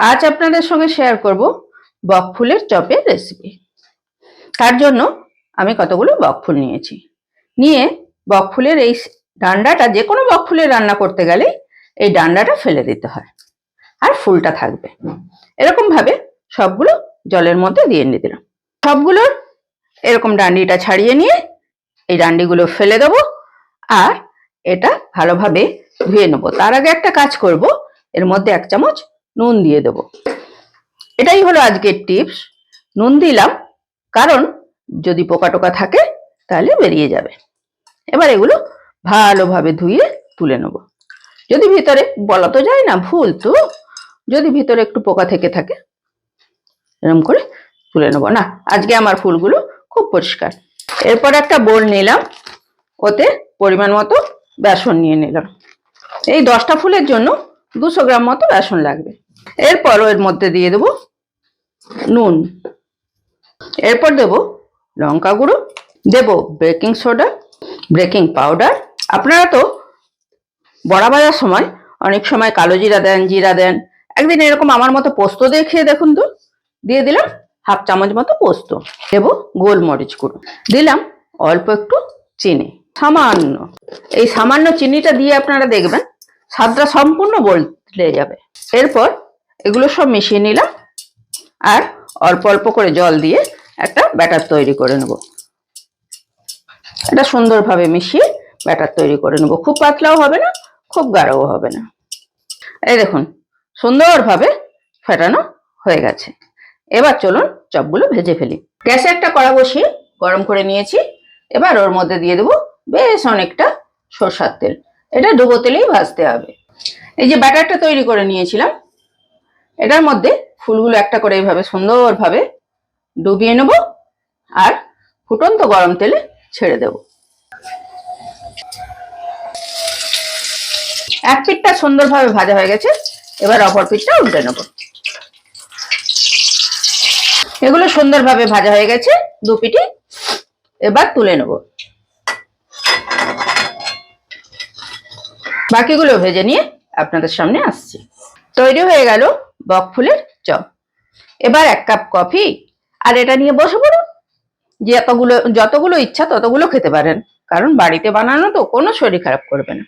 আজ আপনাদের সঙ্গে শেয়ার করব বক ফুলের চপের রেসিপি তার জন্য আমি কতগুলো বক ফুল নিয়েছি। নিয়ে বক ফুলের এই ডান্ডাটা, যে কোনো বক ফুলের রান্না করতে গেলে এই ডান্ডাটা ফেলে দিতে হয়। আর ফুলটা থাকবে। এরকম ভাবে সবগুলো জলের মধ্যে দিয়ে দিলাম। সবগুলোর এরকম ডান্ডিটা ছাড়িয়ে নিয়ে এই ডান্ডিগুলো ফেলে দেবো আর এটা ভালোভাবে ধুয়ে নেব। তার আগে একটা কাজ করব। এর মধ্যে এক চামচ নুন দিয়ে দেবো। এটাই হলো আজকের টিপস। নুন দিলাম, কারণ যদি পোকা টোকা থাকে তাহলে বেরিয়ে যাবে। এবার এগুলো ভালোভাবে ধুয়ে তুলে নেব। যদি ভিতরে, বলা তো যায় না, ভুল তো, যদি ভিতরে একটু পোকা থেকে থাকে এরকম করে তুলে নেব। না, আজকে আমার ফুলগুলো খুব পরিষ্কার। এরপর একটা বোল নিলাম, ওতে পরিমাণ মতো বেসন নিয়ে নিলাম। এই দশটা ফুলের জন্য দুশো গ্রাম মতো বেসন লাগবে। এরপর এর মধ্যে দিয়ে দেবো নুন। এরপর দেব লঙ্কা গুঁড়ো, দেব বেকিং সোডা বেকিং পাউডার আপনারা তো বড়া ভাজার সময় অনেক সময় কালো জিরা দেন জিরা দেন। একদিন এরকম আমার মতো পোস্ত দিয়ে খেয়ে দেখুন তো। দিয়ে দিলাম হাফ চামচ মতো পোস্ত। দেব গোলমরিচ গুঁড়ো। দিলাম অল্প একটু চিনি। সামান্য। এই সামান্য চিনিটা দিয়ে আপনারা দেখবেন, স্বাদটা সম্পূর্ণ বদলে যাবে। এরপর এগুলো সব মিশিয়ে নিলাম আর অল্প অল্প করে জল দিয়ে একটা ব্যাটার তৈরি করে নেব। এটা সুন্দরভাবে মিশিয়ে ব্যাটার তৈরি করে নেব। খুব পাতলাও হবে না, খুব গাঢ়ও হবে না। এই দেখুন, সুন্দরভাবে ফেটানো হয়ে গেছে। এবার চলুন চপগুলো ভেজে ফেলি। গ্যাসে একটা কড়া বসিয়ে গরম করে নিয়েছি। এবার ওর মধ্যে দিয়ে দেবো বেশ অনেকটা সরষার তেল। এটা ডুবো তেলেই ভাজতে হবে। এই যে ব্যাটারটা তৈরি করে নিয়েছিলাম এটার মধ্যে ফুলগুলো একটা করে এইভাবে সুন্দরভাবে ডুবিয়ে নেব আর ফুটন্ত গরম তেলে ছেড়ে দেব। এক পিঠটা সুন্দরভাবে ভাজা হয়ে গেছে, এবার অপর পিঠটা উল্টে নেব। এগুলো সুন্দরভাবে ভাজা হয়ে গেছে, দু পিঠি এবার তুলে নেব। বাকিগুলো ভেজে নিয়ে আপনাদের সামনে আসছি। তৈরি হয়ে গেল বক ফুলের চপ। এবার এক কাপ কফি, আর এটা নিয়ে বসে পড়ুন। এতগুলো, যতগুলো ইচ্ছা ততগুলো খেতে পারেন, কারণ বাড়িতে বানানো তো কোনো শরীর খারাপ করবে না।